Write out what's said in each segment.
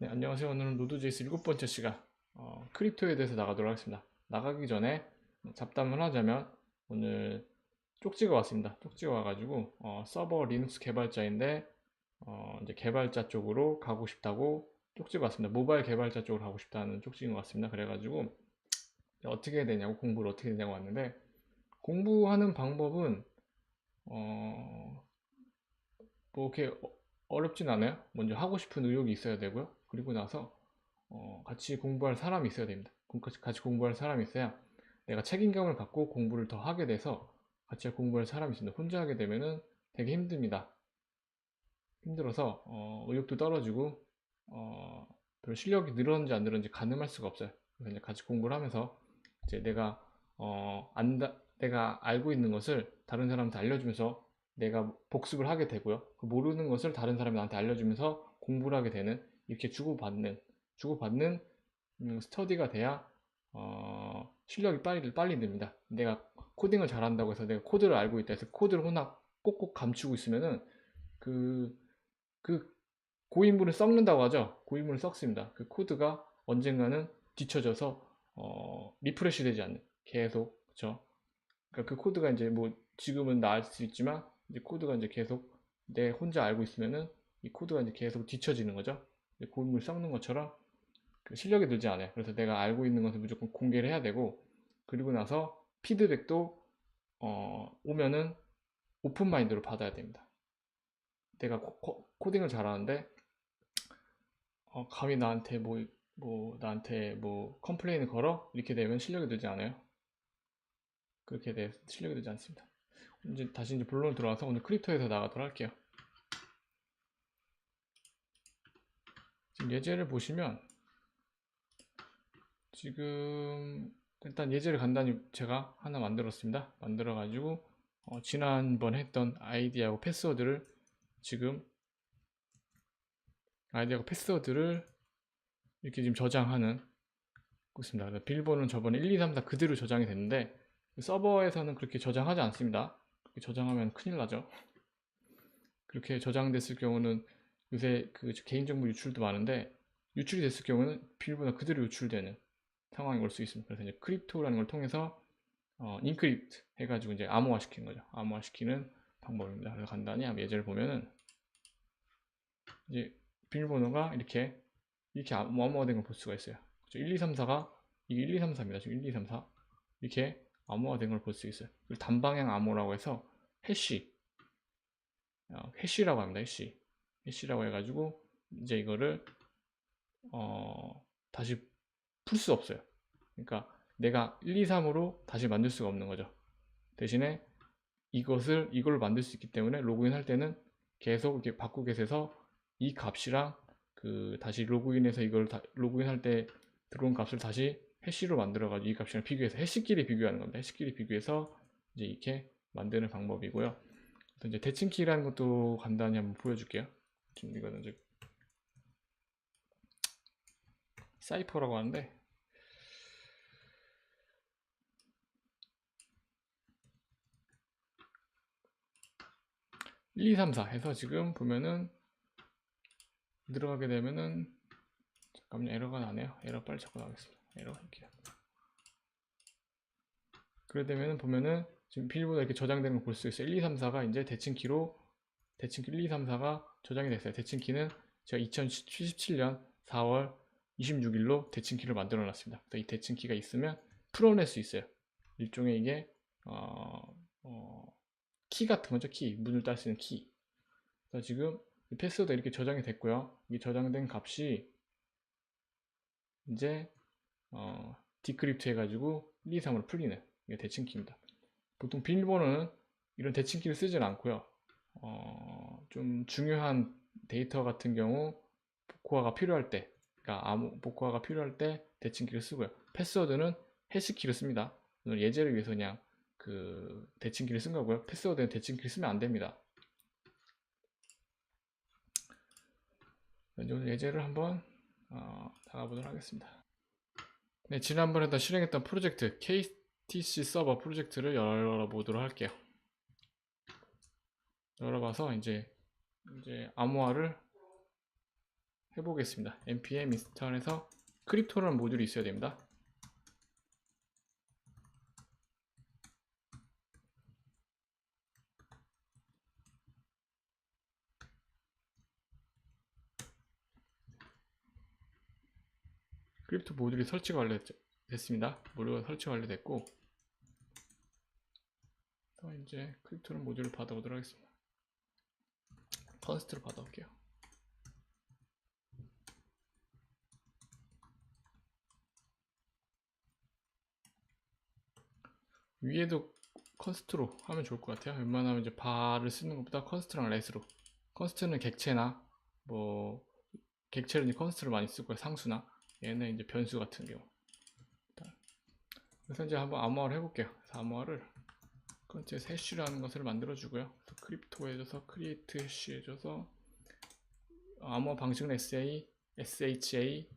네, 안녕하세요. 오늘은 노드.js 일곱 번째 시간 어, 크립토에 대해서 나가도록 하겠습니다. 나가기 전에 잡담을 하자면 오늘 쪽지가 왔습니다. 쪽지가 와가지고 어, 서버 리눅스 개발자인데 어, 이제 개발자 쪽으로 가고 싶다고 쪽지가 왔습니다. 모바일 개발자 쪽으로 가고 싶다는 쪽지인 것 같습니다. 그래가지고 어떻게 해야 되냐고 공부를 어떻게 해야 되냐고 왔는데 공부하는 방법은 어, 뭐 이렇게 어- 어렵진 않아요. 먼저 하고 싶은 의욕이 있어야 되고요. 그리고 나서 어, 같이 공부할 사람이 있어야 됩니다. 공- 같이- 공부할 사람이 있어야 내가 책임감을 갖고 공부를 더 하게 돼서 같이 공부할 사람이 있습니다. 혼자 하게 되면은 되게 힘듭니다. 힘들어서 어, 의욕도 떨어지고 어, 별 실력이 늘었는지 안 늘었는지 가늠할 수가 없어요. 그래서 이제 같이 공부를 하면서 이제 내가 어, 안다, 내가 알고 있는 것을 다른 사람한테 알려주면서 내가 복습을 하게 되고요. 그 모르는 것을 다른 사람이 나한테 알려주면서 공부를 하게 되는 이렇게 주고받는 주고받는 음, 스터디가 돼야 어, 실력이 빨리 빨리 늡니다. 내가 코딩을 잘한다고 해서 내가 코드를 알고 있다 해서 코드를 혼자 꼭꼭 감추고 있으면은 그, 그 고인물을 썩는다고 하죠. 고인물을 썩습니다. 그 코드가 언젠가는 뒤쳐져서 어, 리프레시 되지 않는 계속 그쵸 그러니까 그 코드가 이제 뭐 지금은 나을 수 있지만 이제 코드가 이제 계속 내 혼자 알고 있으면은 이 코드가 이제 계속 뒤쳐지는 거죠. 고인물 썩는 것처럼 그 실력이 늘지 않아요. 그래서 내가 알고 있는 것을 무조건 공개를 해야 되고 그리고 나서 피드백도 어, 오면은 오픈 마인드로 받아야 됩니다. 내가 코, 딩을 잘하는데 어, 감히 나한테 뭐, 뭐 나한테 뭐 컴플레인을 걸어 이렇게 되면 실력이 늘지 않아요. 그렇게 돼 실력이 늘지 않습니다. 이제 다시 이제 본론 들어와서 오늘 크립토에서 나가도록 할게요. 지금 예제를 보시면 지금 일단 예제를 간단히 제가 하나 만들었습니다. 만들어 가지고 어, 지난번 했던 아이디하고 패스워드를 지금 아이디하고 패스워드를 이렇게 지금 저장하는 고 있습니다. 비밀번호는 저번에 1, 2, 3, 4 그대로 저장이 됐는데 서버에서는 그렇게 저장하지 않습니다. 그렇게 저장하면 큰일 나죠. 그렇게 저장됐을 경우는 요새 그 개인정보 유출도 많은데 유출이 됐을 경우는 비밀번호 그대로 유출되는 상황이 올 수 있습니다. 그래서 이제 크립토라는 걸 통해서 어, 인크립트 해가지고 이제 암호화 시키는 거죠. 암호화 시키는 방법입니다. 그래서 간단히 한번 예제를 보면은 이제 비밀번호가 이렇게 이렇게 암- 암호화된 걸 볼 수가 있어요. 그죠? 1, 2, 3, 4가 이게 1, 2, 3, 4입니다. 지금 1, 2, 3, 4 이렇게 암호화된 걸 볼 수 있어요. 단방향 암호라고 해서 해시 어, 해시라고 합니다. 해시 해시라고 해가지고 이제 이거를 어, 다시 풀 수 없어요. 그러니까 내가 1, 2, 3으로 다시 만들 수가 없는 거죠. 대신에 이것을 이걸 만들 수 있기 때문에 로그인 할 때는 계속 이렇게 바꾸게돼서 이 값이랑 그 다시 로그인해서 이걸 다, 로그인 할 때 들어온 값을 다시 해시로 만들어 가지고 이 값이랑 비교해서 해시끼리 비교하는 겁니다. 해시끼리 비교해서 이제 이렇게 만드는 방법이고요. 그래서 이제 대칭키라는 것도 간단히 한번 보여줄게요. 이거는 이제 사이퍼라고 하는데 1, 2, 3, 4 해서 지금 보면은 들어가게 되면은 잠깐만요. 에러가 나네요. 에러 빨리 찾고 나가겠습니다. 에러 할게요 그래 되면은 보면은 지금 비밀번호 이렇게 저장되는 걸 볼 수 있어요. 1, 2, 3, 4가 이제 대칭키로 대칭키 1, 2, 3, 4가 저장이 됐어요. 대칭키는 제가 2017년 4월 26일로 대칭키를 만들어 놨습니다. 이 대칭키가 있으면 풀어낼 수 있어요. 일종의 이게 어, 어, 키 같은 거죠 키. 문을 딸 수 있는 키. 그래서 지금 이 패스워드 이렇게 저장이 됐고요. 이 저장된 값이 이제 어, 디크립트 해가지고 1, 2, 3으로 풀리는 이게 대칭키입니다. 보통 비밀번호는 이런 대칭키를 쓰진 않고요 어, 좀 중요한 데이터 같은 경우 복호화가 필요할 때 그러니까 암호 복호화가 필요할 때 대칭키를 쓰고요 패스워드는 해시키를 씁니다 오늘 예제를 위해서 그냥 그 대칭키를 쓴 거고요. 패스워드는 대칭키를 쓰면 안 됩니다. 이제 오늘 예제를 한번 어, 다가보도록 하겠습니다. 네, 지난번에 다 실행했던 프로젝트 KTC 서버 프로젝트를 열어보도록 할게요. 열어봐서 이제 이제 암호화를 해보겠습니다. npm 인스톨해서 크립토라는 모듈이 있어야 됩니다. 크립토 모듈이 설치가 완료됐습니다. 모듈가 설치 완료됐고 또 이제 크립토는 모듈을 받아오도록 하겠습니다. 컨스트로 받아올게요. 위에도 컨스트로 하면 좋을 것 같아요. 웬만하면 이제 바를 쓰는 것보다 컨스트랑 레스로. 컨스트는 객체나 뭐 객체는 이제 컨스트를 많이 쓰고요. 상수나 얘는 이제 변수 같은 경우. 그래서 이제 한번 암호화를 해볼게요. 그래서 암호화를 컨트에서 해쉬라는 것을 만들어 주고요. 크립토 해줘서 크리에이트 해쉬 해줘서 암호화 방식은 SA, SHA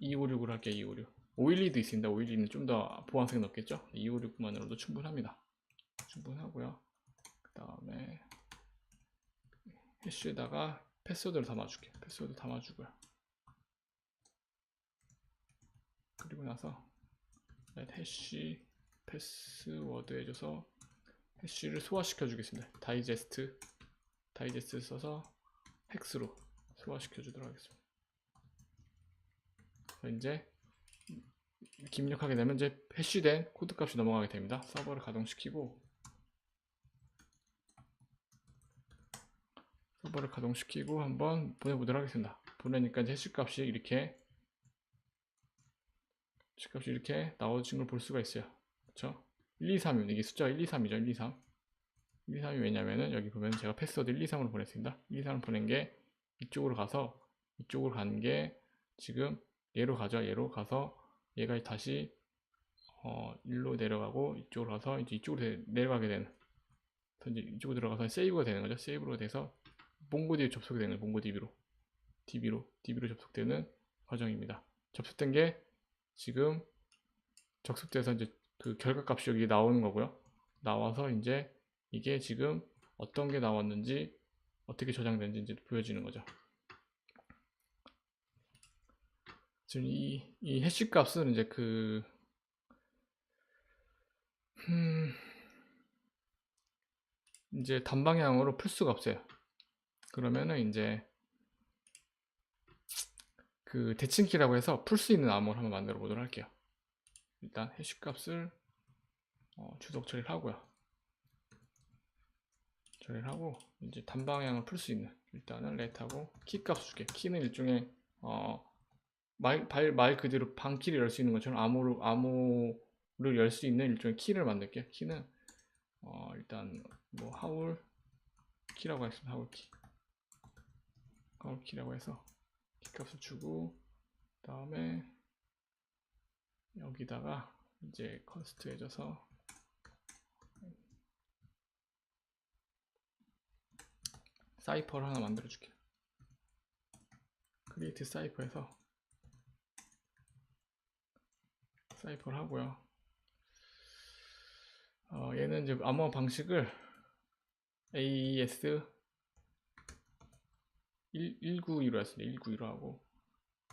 256으로 할게요. 256. 512도 있습니다. 512는 좀 더 보안성이 높겠죠? 256만으로도 충분합니다. 충분하고요. 그 다음에 해쉬에다가 패스워드를 담아줄게요. 패스워드 담아주고요. 그리고 나서 해쉬 패스워드 해줘서 해쉬를 소화시켜 주겠습니다. 다이제스트 다이제스트 써서 헥스로 소화시켜 주도록 하겠습니다. 이제 입력하게 되면 이제 해쉬된 코드 값이 넘어가게 됩니다. 서버를 가동시키고 서버를 가동시키고 한번 보내보도록 하겠습니다. 보내니까 이제 해쉬 값이 이렇게 해쉬 값이 이렇게 나오진 걸볼 수가 있어요. 그렇죠? 1, 2, 3이면 이게 숫자가 1, 2, 3이죠. 1, 2, 3. 1, 2, 3이 왜냐면은 여기 보면 제가 패스워드 1, 2, 3으로 보냈습니다. 1, 2, 3을 보낸 게 이쪽으로 가서 이쪽으로 가는 게 지금 얘로 가죠. 얘로 가서 얘가 다시 어, 일로 내려가고 이쪽으로 가서 이제 이쪽으로 내- 내려가게 되는 이제 이쪽으로 들어가서 세이브가 되는 거죠. 세이브가 돼서 몽고DB 접속이 되는. 몽고DB로 DB로 DB로 접속되는 과정입니다. 접속된 게 지금 접속돼서 이제 그 결과값이 여기 나오는 거고요. 나와서 이제 이게 지금 어떤 게 나왔는지 어떻게 저장된지 보여지는 거죠. 지금 이, 이 해시 값은 이제 그, 음, 이제 단방향으로 풀 수가 없어요. 그러면은 이제 그 대칭키라고 해서 풀 수 있는 암호를 한번 만들어 보도록 할게요. 일단 해시 값을 어, 주석 처리를 하고요. 처리를 하고 이제 단방향을 풀 수 있는 일단은 렛하고 키 값을 줄게. 키는 일종의 어, 말, 발, 말 그대로 방키를 열 수 있는 것처럼 암호를, 암호를 열 수 있는 일종의 키를 만들게요. 키는, 어, 일단, 뭐, 하울 키라고 하겠습니다. 하울 키. 하울 키라고 해서 키 값을 주고, 그 다음에, 여기다가 이제 컨스트 해줘서, 사이퍼를 하나 만들어 줄게요. 크리에이트 사이퍼에서 사이퍼를 하고요. 어, 얘는 이제 암호화 방식을 AES 1, 192로 했습니다. 192로 하고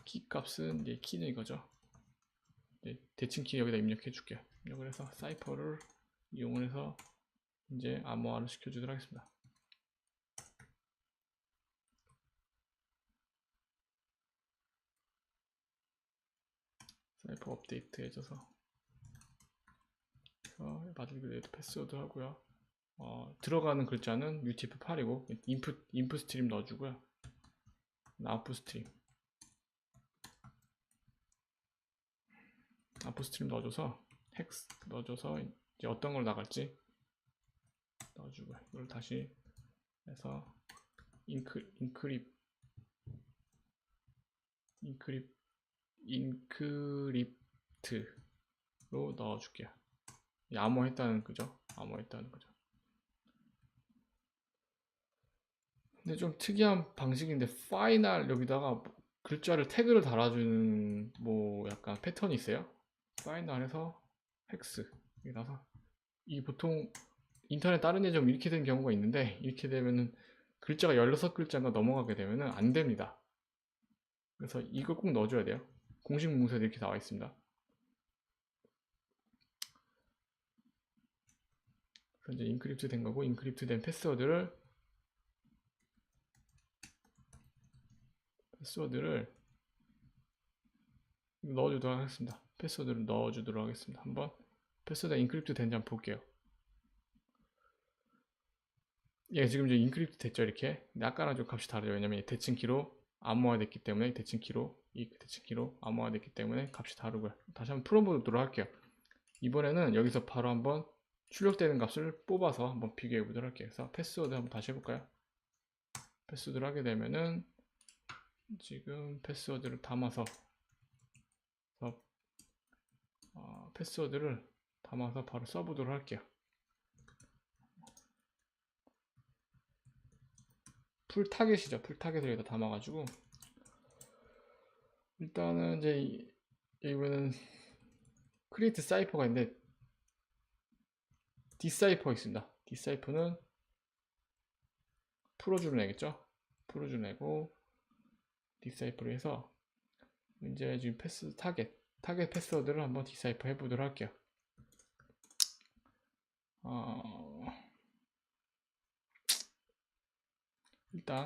키 값은 이제 키는 이거죠. 이제 대칭 키 여기다 입력해 줄게요. 입력을 해서 사이퍼를 이용을 해서 이제 암호화를 시켜 주도록 하겠습니다. 사이퍼 업데이트 해줘서 레드 패스워드 하고요 어, 들어가는 글자는 UTF-8이고 인풋 인풋 스트림 넣어주고요 아웃풋 스트림 아웃풋 스트림 넣어줘서 헥스 넣어줘서 이제 어떤 걸 나갈지 넣어주고요 이걸 다시 해서 인크 인크립 인크립 인크립트로 넣어줄게요. 이 암호했다는 거죠. 암호했다는 거죠. 근데 좀 특이한 방식인데 파이널 여기다가 글자를 태그를 달아주는 뭐 약간 패턴이 있어요. 파이널에서 헥스 여기다가 이 보통 인터넷 다른 예점 이렇게 된 경우가 있는데 이렇게 되면은 글자가 16글자가 넘어가게 되면은 안 됩니다. 그래서 이거 꼭 넣어줘야 돼요. 공식 문서에 이렇게 나와 있습니다. 그래서 이제 인크립트 된 거고 인크립트 된 패스워드를 패스워드를 넣어주도록 하겠습니다. 패스워드를 넣어주도록 하겠습니다. 한번 패스워드 인크립트 된지 한번 볼게요. 예, 지금 이제 인크립트 됐죠, 이렇게. 근데 아까랑 좀 값이 다르죠. 왜냐면 이 대칭키로 암호화 됐기 때문에, 대칭키로, 이 대칭키로 암호화 됐기 때문에 값이 다르고요. 다시 한번 풀어보도록 할게요. 이번에는 여기서 바로 한번 출력되는 값을 뽑아서 한번 비교해 보도록 할게요. 그래서 패스워드 한번 다시 해볼까요? 패스워드를 하게 되면은 지금 패스워드를 담아서 어, 패스워드를 담아서 바로 써보도록 할게요. 풀 타겟이죠. 풀 타겟을 여기다 담아가지고 일단은 이제 이, 이거는 크리에이트 사이퍼가 있는데 디사이퍼 있습니다. 디사이퍼는 풀어주는 애겠죠? 풀어주는 애고 디사이퍼를 해서 이제 지금 패스 타겟 타겟 패스워드를 한번 디사이퍼 해보도록 할게요. 어, 일단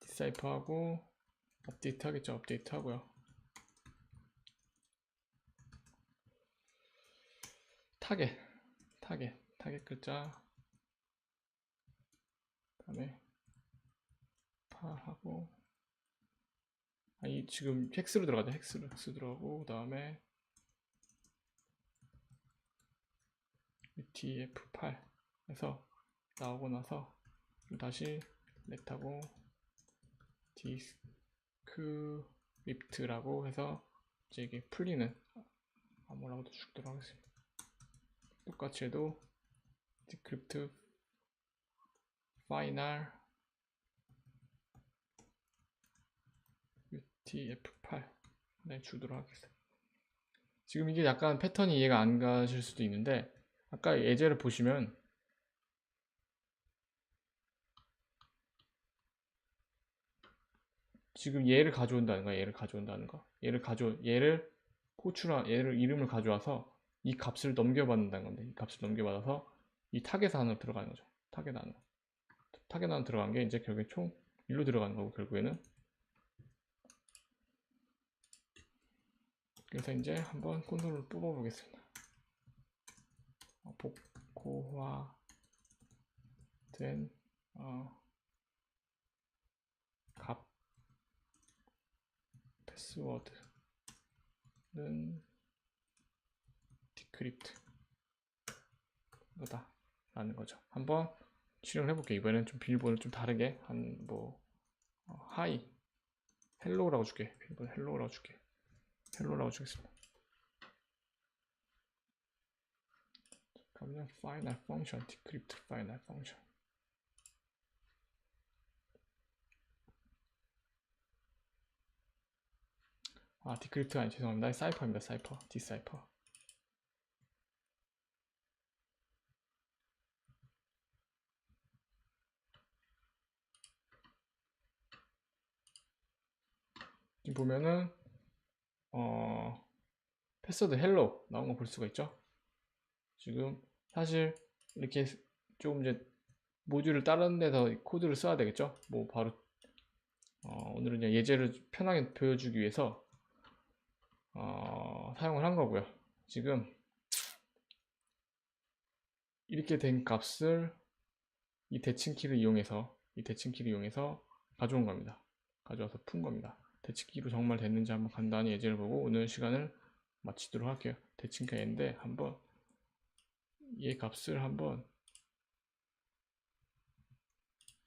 디사이퍼하고 업데이트 하겠죠. 업데이트 하고요. 타겟 타겟 타겟 글자 그다음에 팔하고 아니 지금 헥스로 들어가죠 헥스로 헥스 들어가고 그 다음에 UTF8 해서 나오고 나서 다시 렛하고 디스크 리프트라고 해서 이제 이게 풀리는 아무라고도 죽도록 하겠습니다. 똑같이 해도 디크립트 파이널 UTF8 네 주도록 하겠습니다. 지금 이게 약간 패턴이 이해가 안 가실 수도 있는데 아까 예제를 보시면 지금 얘를 가져온다는 거야. 얘를 가져온다는 거. 얘를 가져 얘를 호출한 얘를 이름을 가져와서 이 값을 넘겨받는다는 건데 이 값을 넘겨받아서 이 타겟 안으로 들어가는 거죠. 타겟 안으로. 타겟 안으로 들어간 게 이제 결국에 총 1로 들어가는 거고 결국에는 그래서 이제 한번 콘솔을 뽑아 보겠습니다. 어, 복고화 된 어, 값 패스워드는 디크립트 거다 라는 거죠. 한번 실행을 해볼게요. 이번에는 좀 비밀번호를 좀 다르게 한뭐 어, 하이 헬로우라고 줄게. 비밀번호 헬로우라고 줄게. 헬로우라고 주겠습니다. 그러면 final function decrypt final function. 아 디크립트가 아니 죄송합니다. 사이퍼입니다 사이퍼 디사이퍼 지금 보면은 어 패스워드 헬로 나온 거 볼 수가 있죠? 지금 사실 이렇게 조금 이제 모듈을 다른 데서 코드를 써야 되겠죠? 뭐 바로 어, 오늘은 그냥 예제를 편하게 보여주기 위해서 어, 사용을 한 거고요. 지금 이렇게 된 값을 이 대칭키를 이용해서 이 대칭키를 이용해서 가져온 겁니다. 가져와서 푼 겁니다 대칭키로 정말 됐는지 한번 간단히 예제를 보고 오늘 시간을 마치도록 할게요 대칭키인데 한번 얘 값을 한번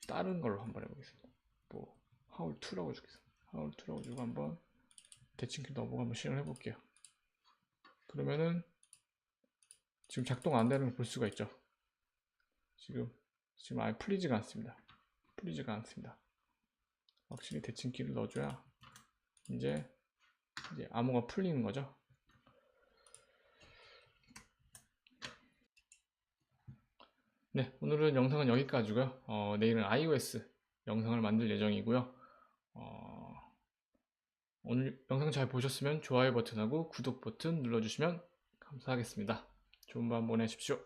다른 걸로 한번 해보겠습니다. 뭐 하울 2라고 주겠습니다. 하울 2라고 주고 한번 대칭키 넣어보고 한번 실행을 해볼게요. 그러면은 지금 작동 안 되는 걸 볼 수가 있죠. 지금 지금 아예 풀리지가 않습니다. 풀리지가 않습니다. 확실히 대칭키를 넣어줘야 이제 이제 암호가 풀리는 거죠. 네, 오늘은 영상은 여기까지고요. 어, 내일은 iOS 영상을 만들 예정이고요. 어, 오늘 영상 잘 보셨으면 좋아요 버튼하고 구독 버튼 눌러주시면 감사하겠습니다. 좋은 밤 보내십시오.